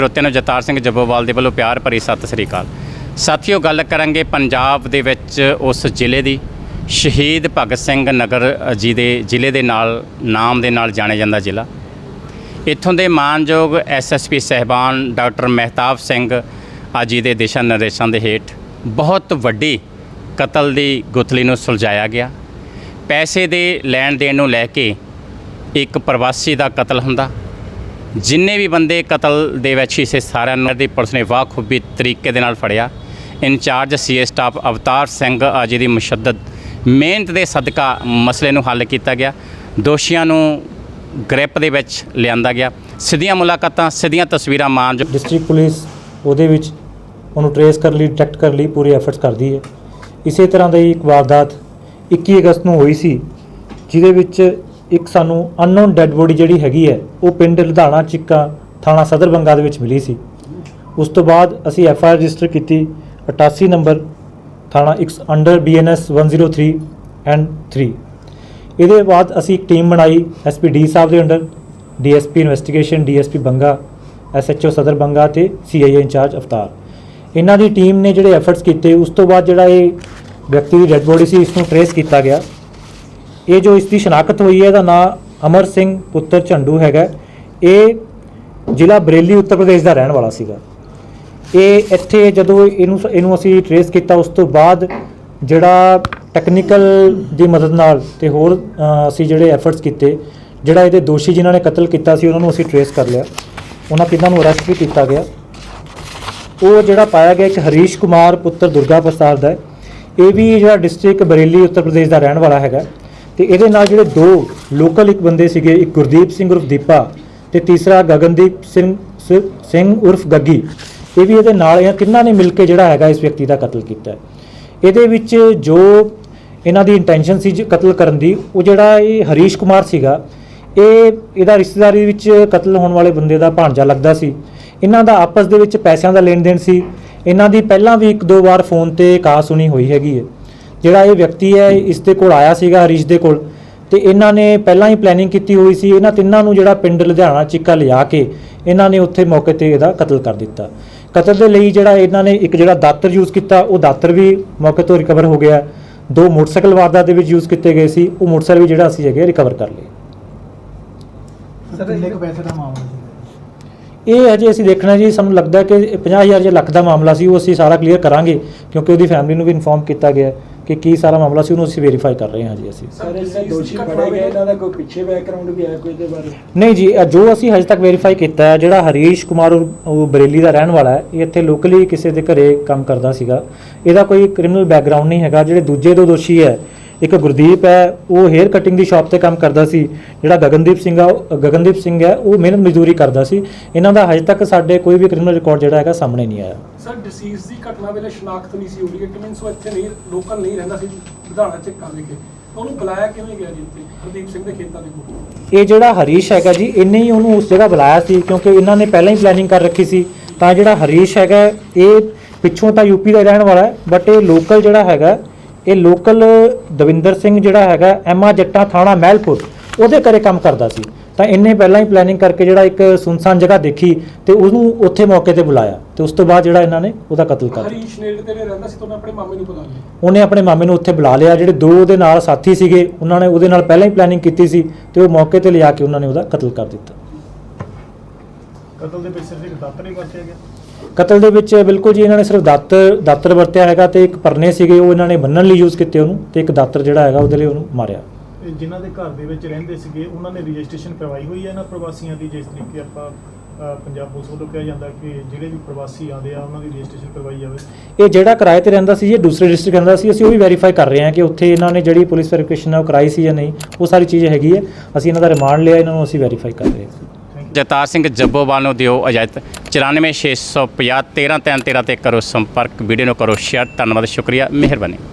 ਸਰੋਤਿਆਂ ਨੂੰ ਜਤਾਰ ਸਿੰਘ ਜੱਬੋਵਾਲ ਦੇ ਵੱਲੋਂ ਪਿਆਰ ਭਰੀ ਸਤਿ ਸ੍ਰੀ ਅਕਾਲ। ਸਾਥੀਓ, ਗੱਲ ਕਰਾਂਗੇ ਪੰਜਾਬ ਦੇ ਵਿੱਚ ਉਸ ਜ਼ਿਲ੍ਹੇ ਦੀ। ਸ਼ਹੀਦ ਭਗਤ ਸਿੰਘ ਨਗਰ ਜੀ ਦੇ, ਜ਼ਿਲ੍ਹੇ ਦੇ ਨਾਲ, ਨਾਮ ਦੇ ਨਾਲ ਜਾਣਿਆ ਜਾਂਦਾ ਜ਼ਿਲ੍ਹਾ। ਇੱਥੋਂ ਦੇ ਮਾਨਯੋਗ ਐਸਐਸਪੀ ਸਹਿਬਾਨ ਡਾਕਟਰ ਮਹਿਤਾਬ ਸਿੰਘ ਅੱਜ ਜੀ ਦੇ ਦਿਸ਼ਾ ਨਿਰਦੇਸ਼ਾਂ ਦੇ ਹੇਠ ਬਹੁਤ ਵੱਡੀ ਕਤਲ ਦੀ ਗੁਥਲੀ ਨੂੰ ਸੁਲਝਾਇਆ ਗਿਆ। ਪੈਸੇ ਦੇ ਲੈਣ ਦੇਣ ਨੂੰ ਲੈ ਕੇ ਇੱਕ ਪ੍ਰਵਾਸੀ ਦਾ ਕਤਲ ਹੁੰਦਾ। ਜਿੰਨੇ ਵੀ ਬੰਦੇ ਕਤਲ ਦੇ ਵਿੱਚ ਹਿੱਸੇ ਸਾਰਿਆਂ ਨੂੰ ਦੀ ਪੁਲਿਸ ਨੇ ਵਾਖੂਬੀ ਤਰੀਕੇ ਦੇ ਨਾਲ ਫੜਿਆ। Incharge CA staff Avtar Singh ਅਜੀ ਦੀ ਮੁਸ਼ੱਦਦ, ਮਿਹਨਤ ਦੇ ਸਦਕਾ ਮਸਲੇ ਨੂੰ ਹੱਲ ਕੀਤਾ ਗਿਆ। ਦੋਸ਼ੀਆਂ ਨੂੰ ਗ੍ਰਿਪ ਦੇ ਵਿੱਚ ਲਿਆਂਦਾ ਗਿਆ। ਸਿੱਧੀਆਂ ਮੁਲਾਕਾਤਾਂ, ਸਿੱਧੀਆਂ ਤਸਵੀਰਾਂ ਮਾਨ ਡਿਸਟ੍ਰਿਕਟ ਪੁਲਿਸ ਉਹਦੇ ਵਿੱਚ ਉਹਨੂੰ ਟਰੇਸ ਕਰਨ ਲਈ, ਡਿਟੈਕਟ ਕਰਨ ਲਈ, ਪੂਰੇ ਐਫਰਟਸ ਕਰਦੀ ਹੈ। ਇਸੇ ਤਰ੍ਹਾਂ ਦਾ ਹੀ ਇੱਕ ਵਾਰਦਾਤ 21 ਅਗਸਤ ਨੂੰ ਹੋਈ ਸੀ, ਜਿਹਦੇ ਵਿੱਚ ਇੱਕ ਸਾਨੂੰ ਅਨਨੋਨ ਡੈੱਡ ਬੋਡੀ ਜਿਹੜੀ ਹੈਗੀ ਹੈ, ਉਹ ਪਿੰਡ ਲੁਧਾਣਾ ਚਿੱਕਾ ਥਾਣਾ ਸਦਰ ਬੰਗਾ ਦੇ ਵਿੱਚ ਮਿਲੀ ਸੀ। ਉਸ ਤੋਂ ਬਾਅਦ ਅਸੀਂ ਐਫ ਆਈ ਆਰ ਰਜਿਸਟਰ ਕੀਤੀ 88 ਨੰਬਰ ਥਾਣਾ ਇੱਕ ਅੰਡਰ ਬੀਐਨਐਸ 103 ਐਂਡ 3 ਇਹਦੇ ਬਾਅਦ ਅਸੀਂ ਇੱਕ ਟੀਮ ਬਣਾਈ ਐਸਪੀ ਡੀ ਸਾਹਿਬ ਦੇ under DSP investigation DSP Banga SHO Sadar Banga ਤੇ ਸੀਆਈਏ ਇੰਚਾਰਜ ਅਵਤਾਰ। ਇਹਨਾਂ ਦੀ ਟੀਮ ਨੇ ਜਿਹੜੇ ਐਫਰਟਸ ਕੀਤੇ, ਉਸ ਤੋਂ ਬਾਅਦ ਜਿਹੜਾ ਇਹ ਵਿਅਕਤੀ ਦੀ ਡੈੱਡ ਬੋਡੀ ਸੀ, ਇਸ ਨੂੰ ਟਰੇਸ ਕੀਤਾ ਗਿਆ। ਇਹ ਜੋ ਇਸ ਦੀ ਸ਼ਨਾਖਤ ਹੋਈ ਹੈ ਇਹਦਾ ਨਾਮ ਅਮਰ ਸਿੰਘ ਪੁੱਤਰ ਝੰਡੂ ਹੈਗਾ। ਇਹ ਜ਼ਿਲ੍ਹਾ ਬਰੇਲੀ, ਉੱਤਰ ਪ੍ਰਦੇਸ਼ ਦਾ ਰਹਿਣ ਵਾਲਾ ਸੀਗਾ। ਇਹ ਇੱਥੇ ਜਦੋਂ ਇਹਨੂੰ ਇਹਨੂੰ ਅਸੀਂ ਟਰੇਸ ਕੀਤਾ, ਉਸ ਤੋਂ ਬਾਅਦ ਜਿਹੜਾ ਟੈਕਨੀਕਲ ਦੀ ਮਦਦ ਨਾਲ ਤੇ ਹੋਰ ਅਸੀਂ ਜਿਹੜੇ ਐਫਰਟਸ ਕੀਤੇ, ਜਿਹੜਾ ਇਹਦੇ ਦੋਸ਼ੀ ਜਿਨ੍ਹਾਂ ਨੇ ਕਤਲ ਕੀਤਾ ਸੀ, ਉਹਨਾਂ ਨੂੰ ਅਸੀਂ ਟਰੇਸ ਕਰ ਲਿਆ। ਉਹਨਾਂ ਤਿੰਨਾਂ ਨੂੰ ਅਰੈਸਟ ਵੀ ਕੀਤਾ ਗਿਆ। ਉਹ ਜਿਹੜਾ ਪਾਇਆ ਗਿਆ ਇੱਕ ਹਰੀਸ਼ ਕੁਮਾਰ ਪੁੱਤਰ ਦੁਰਗਾ ਪ੍ਰਸਾਦ ਦਾ ਹੈ। ਇਹ ਵੀ ਜਿਹੜਾ ਡਿਸਟ੍ਰਿਕਟ ਬਰੇਲੀ, ਉੱਤਰ ਪ੍ਰਦੇਸ਼ ਦਾ ਰਹਿਣ ਵਾਲਾ ਹੈਗਾ। ਤੇ ਇਹਦੇ ਨਾਲ ਜਿਹੜੇ ਦੋ ਲੋਕਲ ਇੱਕ ਬੰਦੇ ਸੀਗੇ, ਇੱਕ ਗੁਰਦੀਪ ਸਿੰਘ ਉਰਫ ਦੀਪਾ ਤੇ ਤੀਸਰਾ ਗਗਨਦੀਪ ਸਿੰਘ, ਸ- ਸਿੰਘ ਉਰਫ ਗੱਗੀ। ਇਹ ਵੀ ਇਹਦੇ ਨਾਲ ਇਹ ਤਿੰਨਾਂ ਨੇ ਮਿਲ ਕੇ ਜਿਹੜਾ ਹੈਗਾ ਇਸ ਵਿਅਕਤੀ ਦਾ ਕਤਲ ਕੀਤਾ। ਹੈ। ਇਹਦੇ ਵਿੱਚ ਜੋ ਇਹਨਾਂ ਦੀ ਇੰਟੈਂਸ਼ਨ ਸੀ ਜ- ਕਤਲ ਕਰਨ ਦੀ, ਉਹ ਜਿਹੜਾ ਇਹ ਹਰੀਸ਼ ਕੁਮਾਰ ਸੀਗਾ, ਇਹ, ਇਹਦਾ ਰਿਸ਼ਤੇਦਾਰੀ ਵਿੱਚ ਕਤਲ ਹੋਣ ਵਾਲੇ ਬੰਦੇ ਦਾ ਭਾਂਜਾ ਲੱਗਦਾ ਸੀ। ਇਹਨਾਂ ਦਾ ਆਪਸ ਦੇ ਵਿੱਚ ਪੈਸਿਆਂ ਦਾ ਲੈਣ ਦੇਣ ਸੀ। ਇਹਨਾਂ ਦੀ ਪਹਿਲਾਂ ਵੀ ਇੱਕ ਦੋ ਵਾਰ ਫੋਨ ਤੇ ਕਹਾ ਸੁਣੀ ਹੋਈ ਹੈਗੀ ਹੈ। ਜਿਹੜਾ ਇਹ ਵਿਅਕਤੀ ਹੈ ਇਸ ਦੇ ਕੋਲ ਆਇਆ ਸੀਗਾ ਹਰੀਸ਼ ਦੇ ਕੋਲ ਤੇ ਇਹਨਾਂ ਨੇ ਪਹਿਲਾਂ ਹੀ ਪਲੈਨਿੰਗ ਕੀਤੀ ਹੋਈ ਸੀ ਇਹਨਾਂ ਤਿੰਨਾਂ ਨੂੰ ਜਿਹੜਾ ਪਿੰਡ ਲੁਧਿਆਣਾ ਚਿੱਕਾ ਲਿਆ ਕੇ ਇਹਨਾਂ ਨੇ ਉੱਥੇ ਮੌਕੇ ਤੇ ਇਹਦਾ ਕਤਲ ਕਰ ਦਿੱਤਾ। ਕਤਲ ਦੇ ਲਈ ਜਿਹੜਾ ਇਹਨਾਂ ਨੇ ਇੱਕ ਜਿਹੜਾ ਦਾਤਰ ਯੂਜ਼ ਕੀਤਾ ਉਹ ਦਾਤਰ ਵੀ ਮੌਕੇ ਤੋਂ ਰਿਕਵਰ ਹੋ ਗਿਆ। ਦੋ ਮੋਟਰਸਾਈਕਲ ਵਾਰਦਾਤ ਦੇ ਵਿੱਚ ਯੂਜ਼ ਕੀਤੇ ਗਏ ਸੀ ਉਹ ਮੋਟਰਸਾਈਕਲ ਵੀ ਜਿਹੜਾ ਅਸੀਂ ਹੈਗੇ ਰਿਕਵਰ ਕਰ ਲਏ। ਸਰ ਕਿੰਨੇ ਕੁ ਪੈਸੇ ਦਾ ਮਾਮਲਾ ਸੀ? ਇਹ ਹਜੇ ਅਸੀਂ ਦੇਖਣਾ ਜੀ ਸਾਨੂੰ ਲੱਗਦਾ ਕਿ ਇਹ 50000 ਜੇ ਲੱਖ ਦਾ ਮਾਮਲਾ ਸੀ ਉਹ ਅਸੀਂ ਸਾਰਾ ਕਲੀਅਰ ਕਰਾਂਗੇ ਕਿਉਂਕਿ ਉਹਦੀ ਫੈਮਿਲੀ ਨੂੰ ਵੀ ਇਨਫੋਰਮ ਕੀਤਾ ਗਿਆ। ਹੈ ਕਿ ਕੀ ਸਾਰਾ ਮਾਮਲਾ ਸੀ ਉਹਨੂੰ ਅਸੀਂ ਵੈਰੀਫਾਈ ਕਰ ਰਹੇ ਹਾਂ ਜੀ ਅਸੀਂ। ਸਰ ਜਿਹੜੇ ਦੋਸ਼ੀ ਫੜੇ ਗਏ ਇਹਨਾਂ ਦਾ ਕੋਈ ਪਿੱਛੇ ਬੈਕਗ੍ਰਾਉਂਡ ਵੀ ਹੈ ਕੋਈ ਇਹਦੇ ਬਾਰੇ? ਨਹੀਂ ਜੀ ਇਹ ਜੋ ਅਸੀਂ ਹਜੇ ਤੱਕ ਵੈਰੀਫਾਈ ਕੀਤਾ ਹੈ ਜਿਹੜਾ ਹਰੀਸ਼ ਕੁਮਾਰ ਉਹ ਉਹ ਬਰੇਲੀ ਦਾ ਰਹਿਣ ਵਾਲਾ ਹੈ ਇਹ ਇੱਥੇ ਲੋਕਲੀ ਕਿਸੇ ਦੇ ਘਰੇ ਕੰਮ ਕਰਦਾ ਸੀਗਾ। ਇਹਦਾ ਕੋਈ ਕ੍ਰਿਮੀਨਲ ਬੈਕਗ੍ਰਾਉਂਡ ਨਹੀਂ ਹੈਗਾ ਜਿਹੜੇ ਦੂਜੇ ਦੋ ਦੋਸ਼ੀ ਹੈ ਇੱਕ ਗੁਰਦੀਪ ਹੈ ਉਹ ਹੇਅਰ ਕਟਿੰਗ ਦੀ ਸ਼ਾਪ ਤੇ ਕੰਮ ਕਰਦਾ ਸੀ। ਜਿਹੜਾ ਗਗਨਦੀਪ ਸਿੰਘ ਆ ਗਗਨਦੀਪ ਸਿੰਘ ਹੈ ਉਹ ਮਿਹਨਤ ਮਜ਼ਦੂਰੀ ਕਰਦਾ ਸੀ। ਇਹਨਾਂ ਦਾ ਹਜੇ ਤੱਕ ਸਾਡੇ ਕੋਈ ਵੀ ਕ੍ਰਿਮੀਨਲ ਰਿਕਾਰਡ ਜਿਹੜਾ ਹੈਗਾ ਸਾਹਮਣੇ ਨਹੀਂ ਆਇਆ। ਸਰ ਡਿਸੀਜ਼ ਦੀ ਘਟਨਾ ਵੇਲੇ ਸ਼ਨਾਖਤ ਨਹੀਂ ਸੀ ਹੋਈ ਕਿ ਮੀਨਸ ਉਹ ਇੱਥੇ ਨਹੀਂ ਲੋਕਲ ਨਹੀਂ ਰਹਿੰਦਾ ਸੀ ਵਿਧਾਨਾ ਚ ਕਰ ਕੇ ਉਹਨੂੰ ਬੁਲਾਇਆ ਕਿਵੇਂ ਗਿਆ ਜੀ ਇੱਥੇ? ਹਰਦੀਪ ਸਿੰਘ ਦੇ ਖੇਤਾਂ ਦੇ ਕੋਲ। ਇਹ ਜਿਹੜਾ ਹਰੀਸ਼ ਹੈਗਾ ਜੀ ਇਹਨੇ ਹੀ ਉਹਨੂੰ ਉਸ ਜਗ੍ਹਾ ਬੁਲਾਇਆ ਸੀ ਕਿਉਂਕਿ ਇਹਨਾਂ ਨੇ ਪਹਿਲਾਂ ਹੀ ਪਲੈਨਿੰਗ ਕਰ ਰੱਖੀ ਸੀ। ਤਾਂ ਜਿਹੜਾ ਹਰੀਸ਼ ਹੈਗਾ ਇਹ ਪਿੱਛੋਂ ਤਾਂ ਯੂਪੀ ਦਾ ਰਹਿਣ ਵਾਲਾ ਹੈ ਬਟ ਇਹ ਲੋਕਲ ਜਿਹੜਾ ਹੈਗਾ ਇਹ ਲੋਕਲ ਦਵਿੰਦਰ ਸਿੰਘ ਜਿਹੜਾ ਹੈਗਾ ਐਮਾ ਜੱਟਾ ਥਾਣਾ ਮਹਿਲਪੁਰ ਉਹਦੇ ਘਰੇ ਕੰਮ ਕਰਦਾ ਸੀ। ਤਾਂ ਇਹਨੇ ਪਹਿਲਾਂ ਹੀ ਪਲੈਨਿੰਗ ਕਰਕੇ ਜਿਹੜਾ ਇੱਕ ਸੁਨਸਾਨ ਜਗ੍ਹਾ ਦੇਖੀ ਤੇ ਉਹਨੂੰ ਉੱਥੇ ਮੌਕੇ ਤੇ ਬੁਲਾਇਆ ਤੇ ਉਸ ਤੋਂ ਬਾਅਦ ਜਿਹੜਾ ਇਹਨਾਂ ਨੇ ਉਹਦਾ ਕਤਲ ਕਰ ਦਿੱਤਾ। ਹਰੀਸ਼ ਨੇੜੇ ਤੇੜੇ ਰਹਿੰਦਾ ਸੀ ਤਾਂ ਉਹਨੇ ਆਪਣੇ ਮਾਮੇ ਨੂੰ ਬੁਲਾ ਲਿਆ। ਉਹਨੇ ਆਪਣੇ ਮਾਮੇ ਨੂੰ ਉੱਥੇ ਬੁਲਾ ਲਿਆ ਜਿਹੜੇ ਦੋ ਉਹਦੇ ਨਾਲ ਸਾਥੀ ਸੀਗੇ ਉਹਨਾਂ ਨੇ ਉਹਦੇ ਨਾਲ ਪਹਿਲਾਂ ਹੀ ਪਲੈਨਿੰਗ ਕੀਤੀ ਸੀ ਤੇ ਉਹ ਮੌਕੇ ਤੇ ਲਿਜਾ ਕੇ ਉਹਨਾਂ ਨੇ ਉਹਦਾ ਕਤਲ ਕਰ ਦਿੱਤਾ। ਕਤਲ ਦੇ ਪਿੱਛੇ ਸਿਰਫ ਦਾਤਰ ਵਰਤਿਆ ਗਿਆ ਕਤਲ ਦੇ ਵਿੱਚ ਬਿਲਕੁਲ ਜੀ ਇਹਨਾਂ ਨੇ ਸਿਰਫ ਦਾਤਰ ਦਾਤਰ ਵਰਤਿਆ ਹੈਗਾ ਤੇ ਇੱਕ ਪਰਨੇ ਸੀਗੇ ਉਹ ਇਹਨਾਂ ਨੇ ਬੰਨਣ ਲਈ ਯੂਜ਼ ਕੀਤੇ ਉਹਨੂੰ ਤੇ ਇੱਕ ਦਾਤਰ ਜਿਹੜਾ ਹੈਗਾ ਉਹਦੇ ਲਈ ਉਹਨੂੰ ਮਾਰਿਆ। ਇਹ ਜਿਨ੍ਹਾਂ ਦੇ ਘਰ ਦੇ ਵਿੱਚ ਰਹਿੰਦੇ ਸੀਗੇ ਉਹਨਾਂ ਨੇ ਰਜਿਸਟ੍ਰੇਸ਼ਨ ਕਰਵਾਈ ਹੋਈ ਹੈ ਇਹਨਾਂ ਪ੍ਰਵਾਸੀਆਂ ਦੀ ਜਿਸ ਤਰੀਕੇ ਆਪਾਂ ਅ, ਪੰਜਾਬ ਪੁਲਿਸ ਵੱਲੋਂ ਕਿਹਾ ਜਾਂਦਾ ਕਿ ਜਿਹੜੇ ਵੀ ਪ੍ਰਵਾਸੀ ਆਉਂਦੇ ਆ ਉਹਨਾਂ ਦੀ ਰਜਿਸਟ੍ਰੇਸ਼ਨ ਕਰਵਾਈ ਜਾਵੇ। ਇਹ ਜਿਹੜਾ ਕਿਰਾਏ ਤੇ ਰਹਿੰਦਾ ਸੀ ਇਹ ਦੂਸਰੇ ਡਿਸਟ੍ਰਿਕਟ ਰਹਿੰਦਾ ਸੀ ਅਸੀਂ ਉਹ ਵੀ ਵੈਰੀਫਾਈ ਕਰ ਰਹੇ ਹਾਂ ਕਿ ਉੱਥੇ ਇਹਨਾਂ ਨੇ ਜਿਹੜੀ ਪੁਲਿਸ ਵੈਰੀਫਿਕੇਸ਼ਨ ਹੈ ਉਹ ਕਰਾਈ ਸੀ ਜਾਂ ਨਹੀਂ ਉਹ ਸਾਰੀ ਚੀਜ਼ ਹੈਗੀ ਹੈ। ਅਸੀਂ ਇਹਨਾਂ ਦਾ ਰਿਮਾਂਡ ਲਿਆ ਇਹਨਾਂ ਨੂੰ ਅਸੀਂ ਵੈਰੀਫਾਈ ਕਰ ਰਹੇ ਹਾਂ। ਜਤਾਰ ਸਿੰਘ ਜੱਬੋਵਾਲ ਨੂੰ ਦਿਓ ਇਜਾਜ਼ਤ। 94650 1313 ਤੇ ਕਰੋ ਸੰਪਰਕ। ਵੀਡੀਓ ਨੂੰ ਕਰੋ ਸ਼ੇਅਰ ਧੰਨਵਾਦ, ਸ਼ੁਕਰੀਆ। ਮਿਹਰਬਾਨੀ।